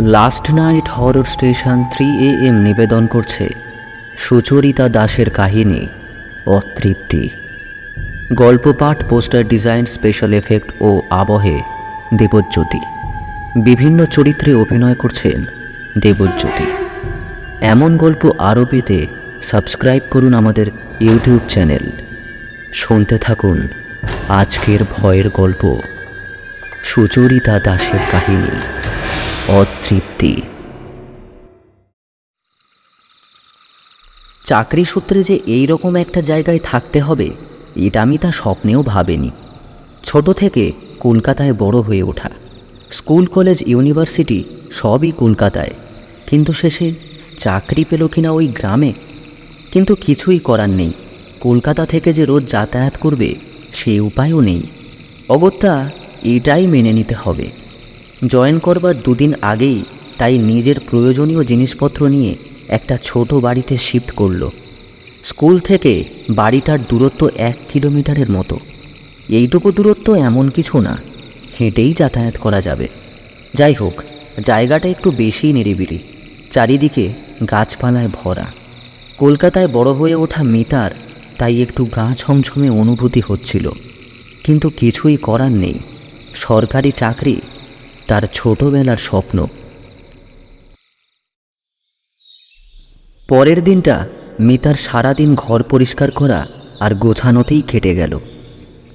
Last night horror station three A M নিবেদন করছে সুচরিতা দাসের কাহিনী, অতৃপ্তি। গল্প পাঠ, পোস্টার ডিজাইন স্পেশাল এফেক্ট ও আবহে দেবজ্যোতি। বিভিন্ন চরিত্রে অভিনয় করছেন দেবজ্যোতি। এমন গল্প আরও পেতে সাবস্ক্রাইব করুন আমাদের ইউটিউব চ্যানেল শুনতে থাকুন আজকের ভয়ের গল্প, সুচরিতা দাসের কাহিনী। অতৃপ্তি। চাকরি সূত্রে যে এই রকম একটা জায়গায় থাকতে হবে, এটা আমি তা স্বপ্নেও ভাবিনি। ছোট থেকে কলকাতায় বড় হয়ে ওঠা। স্কুল, কলেজ, ইউনিভার্সিটি সবই কলকাতায়। কিন্তু শেষে চাকরি পেল কিনা ওই গ্রামে? কিন্তু কিছুই করার নেই। কলকাতা থেকে যে রোজ যাতায়াত করবে, সে উপায়ও নেই। অগত্যা এটাই মেনে নিতে হবে। জয়েন করবার দুদিন আগেই তাই নিজের প্রয়োজনীয় জিনিসপত্র নিয়ে একটা ছোট বাড়িতে শিফট করল। স্কুল থেকে বাড়িটার দূরত্ব এক কিলোমিটারের মতো। এইটুকু দূরত্ব এমন কিছু না, হেঁটেই যাতায়াত করা যাবে। যাই হোক, জায়গাটা একটু বেশি নিরিবিলি, চারিদিকে গাছপালায় ভরা। কলকাতায় বড় হয়ে ওঠা মিতার তাই একটু গা ছমছমে অনুভূতি হচ্ছিল। কিন্তু কিছুই করার নেই, সরকারি চাকরি তার ছোটবেলার স্বপ্ন। পরের দিনটা মিতার সারাদিন ঘর পরিষ্কার করা আর গোছানোতেই কেটে গেল।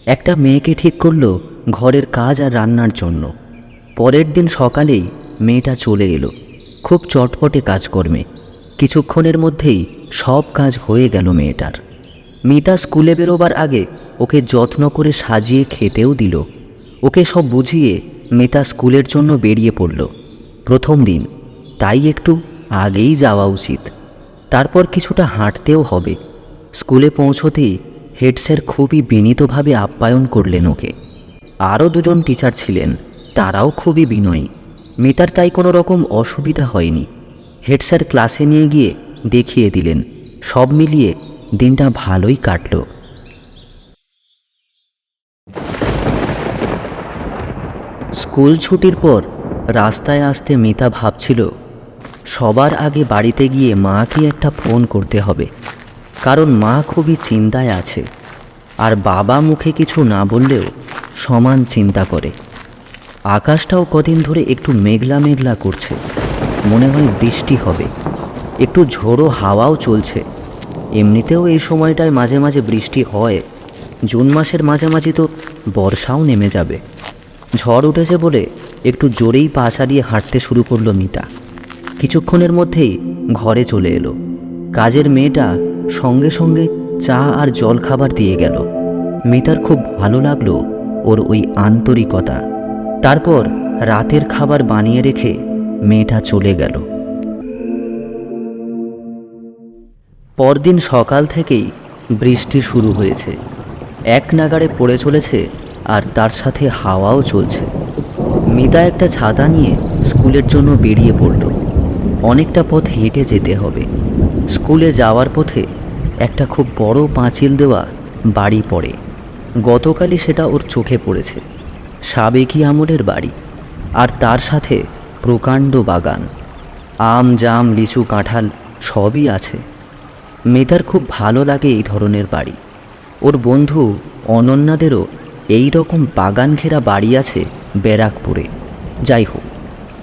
একটা মেয়েকে ঠিক করল ঘরের কাজ আর রান্নার জন্য। পরের দিন সকালেই মেয়েটা চলে এলো, খুব চটপটে কাজকর্মে। কিছুক্ষণের মধ্যেই সব কাজ হয়ে গেল মেয়েটার। মিতা স্কুলে বেরোবার আগে ওকে যত্ন করে সাজিয়ে খেতেও দিল। ওকে সব বুঝিয়ে মিতা স্কুলের জন্য বেরিয়ে পড়ল। প্রথম দিন, তাই একটু আগেই যাওয়া উচিত। তারপর কিছুটা হাঁটতেও হবে। স্কুলে পৌঁছতেই হেড স্যার খুবই বিনীতভাবে আপ্যায়ন করলেন ওকে। আরও দুজন টিচার ছিলেন, তারাও খুবই বিনয়ী। মিতার তাই কোনো রকম অসুবিধা হয়নি। হেড স্যার ক্লাসে নিয়ে গিয়ে দেখিয়ে দিলেন। সব মিলিয়ে দিনটা ভালোই কাটল। স্কুল ছুটির পর রাস্তায় আসতে মিতা ভাবছিল, সবার আগে বাড়িতে গিয়ে মাকে একটা ফোন করতে হবে। কারণ মা খুবই চিন্তায় আছে, আর বাবা মুখে কিছু না বললেও সমান চিন্তা করে। আকাশটাও কদিন ধরে একটু মেঘলা মেঘলা করছে, মনে হয় বৃষ্টি হবে, একটু ঝোড়ো হাওয়াও চলছে। এমনিতেও এই সময়টায় মাঝে মাঝে বৃষ্টি হয়, জুন মাসের মাঝামাঝি তো বর্ষাও নেমে যাবে। ঝড় উঠেছে বলে একটু জোরেই পা সারিয়ে হাঁটতে শুরু করল মিতা। কিছুক্ষণের মধ্যেই ঘরে চলে এলো। কাজের মেয়েটা সঙ্গে সঙ্গে চা আর জল খাবার দিয়ে গেল। মিতার খুব ভালো লাগল ওর ওই আন্তরিকতা। তারপর রাতের খাবার বানিয়ে রেখে মেয়েটা চলে গেল। পরদিন সকাল থেকেই বৃষ্টি শুরু হয়েছে। এক নাগাড়ে পড়ে চলেছে আর তার সাথে হাওয়াও চলছে। মিতা একটা ছাতা নিয়ে স্কুলের জন্য বেরিয়ে পড়ল। অনেকটা পথ হেঁটে যেতে হবে। স্কুলে যাওয়ার পথে একটা খুব বড় পাঁচিল দেওয়া বাড়ি পড়ে। গতকালই সেটা ওর চোখে পড়েছে। সাবেকি আমলের বাড়ি। আর তার সাথে প্রকাণ্ড বাগান। আম, জাম, লিচু, কাঁঠাল সবই আছে। মেয়েটার খুব ভালো লাগে এই ধরনের বাড়ি। ওর বন্ধু অনন্যাদেরও এই রকম বাগান ঘেরা বাড়ি আছে ব্যারাকপুরে। যাই হোক,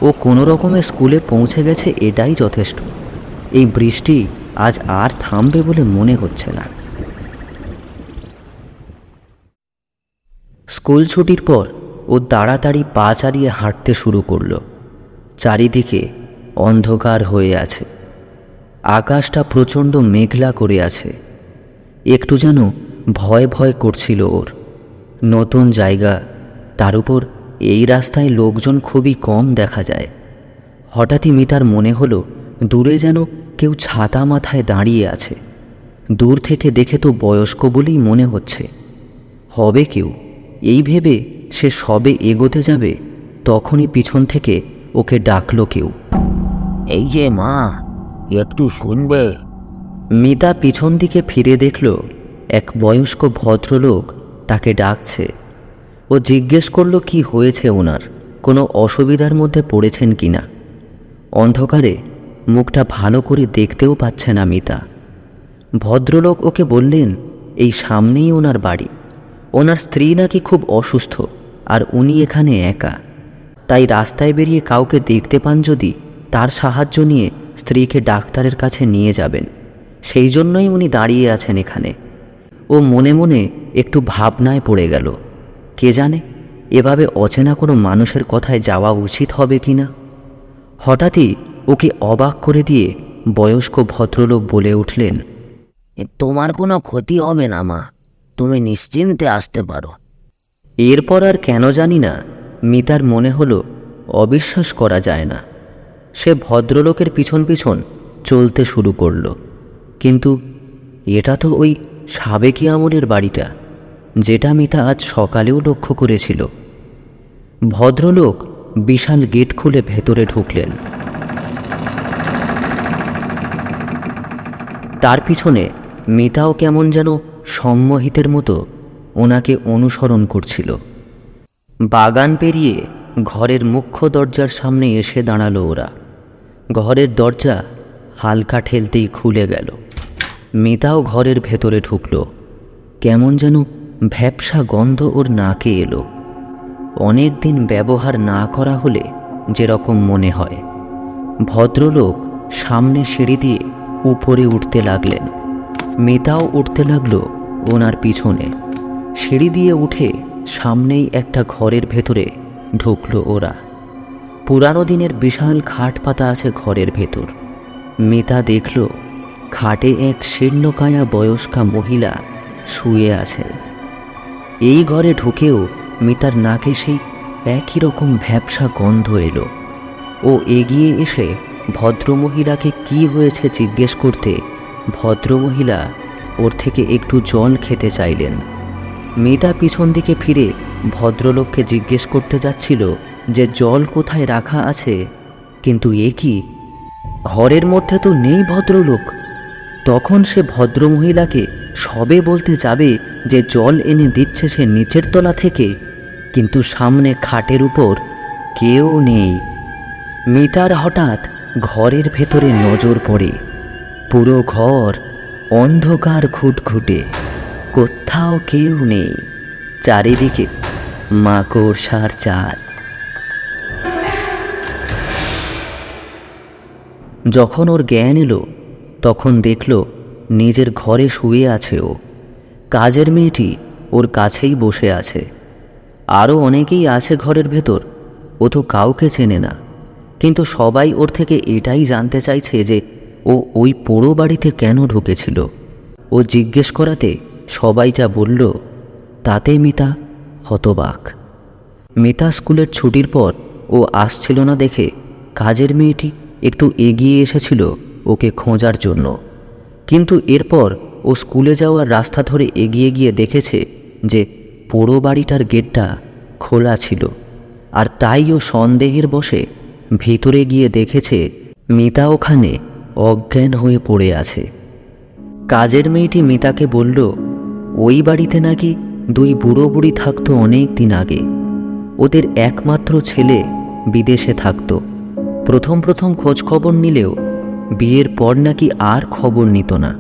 ও কোনো রকমে স্কুলে পৌঁছে গেছে এটাই যথেষ্ট। এই বৃষ্টি আজ আর থামবে বলে মনে হচ্ছে না। স্কুল ছুটির পর ও তাড়াতাড়ি পা চালিয়ে হাঁটতে শুরু করল। চারিদিকে অন্ধকার হয়ে আছে। আকাশটা প্রচণ্ড মেঘলা করে আছে। একটু যেন ভয় ভয় করছিল ওর। নতুন জায়গা। তার উপর এই রাস্তায় লোকজন খুবই কম দেখা যায়। হঠাৎই মিতার মনে হলো দূরে যেন কেউ ছাতা মাথায় দাঁড়িয়ে আছে। দূর থেকে দেখে তো বয়স্ক বলেই মনে হচ্ছে। হবে কেউ। এই ভেবে সে সবে এগোতে যাবে তখনই পিছন থেকে ওকে ডাকলো কেউ। এই যে মা একটু শুনবে। মিতা পিছন দিকে ফিরে দেখল এক বয়স্ক ভদ্রলোক তাকে ডাকছে। ও জিজ্ঞেস করল, কি হয়েছে ওনার কোনো অসুবিধার মধ্যে পড়েছেন কিনা অন্ধকারে মুখটা ভালো করে দেখতেও পাচ্ছে না মিতা। ভদ্রলোক ওকে বললেন, এই সামনেই ওনার বাড়ি। ওনার স্ত্রী নাকি খুব অসুস্থ, আর উনি এখানে একা। তাই রাস্তায় বেরিয়ে কাউকে দেখতে পান যদি, তার সাহায্য নিয়ে স্ত্রীকে ডাক্তারের কাছে নিয়ে যাবেন। সেই জন্যই উনি দাঁড়িয়ে আছেন এখানে। ও মনে মনে একটু ভাবনায় পড়ে গেল। কে জানে এভাবে অচেনা কোনো মানুষের কথায় যাওয়া উচিত হবে কি না? হঠাৎই ওকে অবাক করে দিয়ে বয়স্ক ভদ্রলোক বলে উঠলেন তোমার কোনো ক্ষতি হবে না মা। তুমি নিশ্চিন্তে আসতে পারো। এরপর আর কেন জানি না মিতার মনে হলো অবিশ্বাস করা যায় না। সে ভদ্রলোকের পিছন পিছন চলতে শুরু করল। কিন্তু এটা তো ওই সাবেকি আমলের বাড়িটা, যেটা মিতা আজ সকালেও লক্ষ্য করেছিল। ভদ্রলোক বিশাল গেট খুলে ভেতরে ঢুকলেন। তার পিছনে মিতাও কেমন যেন সম্মোহিতের মতো ওনাকে অনুসরণ করছিল। বাগান পেরিয়ে ঘরের মুখ্য দরজার সামনে এসে দাঁড়াল ওরা। ঘরের দরজা হালকা ঠেলতেই খুলে গেল। মিতাও ঘরের ভেতরে ঢুকল। কেমন যেন ভ্যাপসা গন্ধ ওর নাকে এলো। অনেক দিন ব্যবহার না করা হলে যেরকম মনে হয়। ভদ্রলোক সামনে সিঁড়ি দিয়ে উপরে উঠতে লাগলেন। মিতাও উঠতে লাগল ওনার পিছনে। সিঁড়ি দিয়ে উঠে সামনেই একটা ঘরের ভেতরে ঢুকলো ওরা। পুরানো দিনের বিশাল খাট পাতা আছে ঘরের ভেতর। মিতা দেখল খাটে এক শীর্ণকায়া বয়স্কা মহিলা শুয়ে আছেন এই ঘরে ঢুকেও মিতার নাকে সেই একই রকম ভ্যাপসা গন্ধ এলো। ও এগিয়ে এসে ভদ্রমহিলাকে কি হয়েছে জিজ্ঞেস করতে ভদ্রমহিলা ওর থেকে একটু জল খেতে চাইলেন। মিতা পিছন দিকে ফিরে ভদ্রলোককে জিজ্ঞেস করতে যাচ্ছিল যে জল কোথায় রাখা আছে, কিন্তু এ কি? ঘরের মধ্যে তো নেই ভদ্রলোক। তখন সে ভদ্রমহিলাকে সবে বলতে যাবে যে জল এনে দিচ্ছে সে নিচের তলা থেকে, কিন্তু সামনে খাটের উপর কেউ নেই। মিতার হঠাৎ ঘরের ভেতরে নজর পড়ে। পুরো ঘর অন্ধকার ঘুটঘুটে, কোথাও কেউ নেই। চারিদিকে মাকড়সার চাল। যখন ওর জ্ঞান এলো তখন দেখল নিজের ঘরে শুয়ে আছে ও। কাজের মেয়েটি ওর কাছেই বসে আছে। আরও অনেকেই আছে ঘরের ভেতর, ও তো কাউকে চেনে না। কিন্তু সবাই ওর থেকে এটাই জানতে চাইছে যে ও ওই পোড়ো বাড়িতে কেন ঢুকেছিল। ও জিজ্ঞেস করাতে সবাই যা বলল, তাতে মিতা হতবাক। মিতা স্কুলের ছুটির পর ও আসছিল না দেখে কাজের মেয়েটি একটু এগিয়ে এসেছিল। ওকে খোঁজার জন্য। কিন্তু এরপর ও স্কুলে যাওয়ার রাস্তা ধরে এগিয়ে গিয়ে দেখেছে যে পোড়ো বাড়িটার গেটটা খোলা ছিল। আর তাই ও সন্দেহের বসে ভিতরে গিয়ে দেখেছে মিতা ওখানে অজ্ঞান হয়ে পড়ে আছে। কাজের মেয়েটি মিতাকে বলল, ওই বাড়িতে নাকি দুই বুড়ো বুড়ি থাকতো অনেক দিন আগে। ওদের একমাত্র ছেলে বিদেশে থাকতো। প্রথম প্রথম খোঁজখবর নিলেও বিয়ের পর নাকি আর খবর নিত না।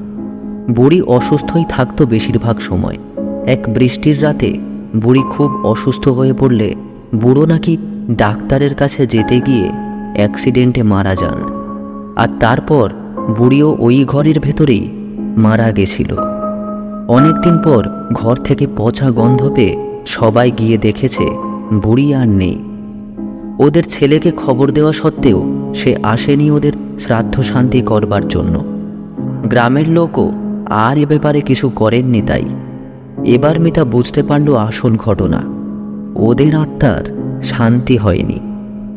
বুড়ি অসুস্থই থাকতো বেশিরভাগ সময়। এক বৃষ্টির রাতে বুড়ি খুব অসুস্থ হয়ে পড়লে বুড়ো নাকি ডাক্তারের কাছে যেতে গিয়ে অ্যাক্সিডেন্টে মারা যান। আর তারপর বুড়িও ওই ঘরের ভেতরেই মারা গেছিল। অনেকদিন পর ঘর থেকে পচা গন্ধ পেয়ে সবাই গিয়ে দেখেছে বুড়ি আর নেই। ওদের ছেলেকে খবর দেওয়া সত্ত্বেও সে আসেনি ওদের শ্রাদ্ধ শান্তি করবার জন্য। গ্রামের লোকও আর এ ব্যাপারে কিছু করেননি তাই। এবার মিতা বুঝতে পারল আসল ঘটনা। ওদের আত্মার শান্তি হয়নি।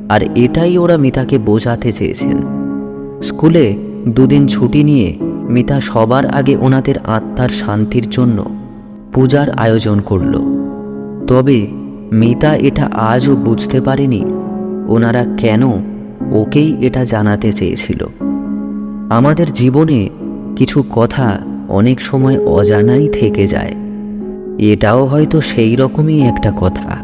আর এটাই ওরা মিতাকে বোঝাতে চেয়েছেন। স্কুলে দুদিন ছুটি নিয়ে মিতা সবার আগে ওনাদের আত্মার শান্তির জন্য পূজার আয়োজন করল। তবে মিতা এটা আজও বুঝতে পারেনি ওনারা কেন ওকেই এটা জানাতে চেয়েছিল? আমাদের জীবনে কিছু কথা অনেক সময় অজানাই থেকে যায়। এটাও হয়তো সেই রকমই একটা কথা।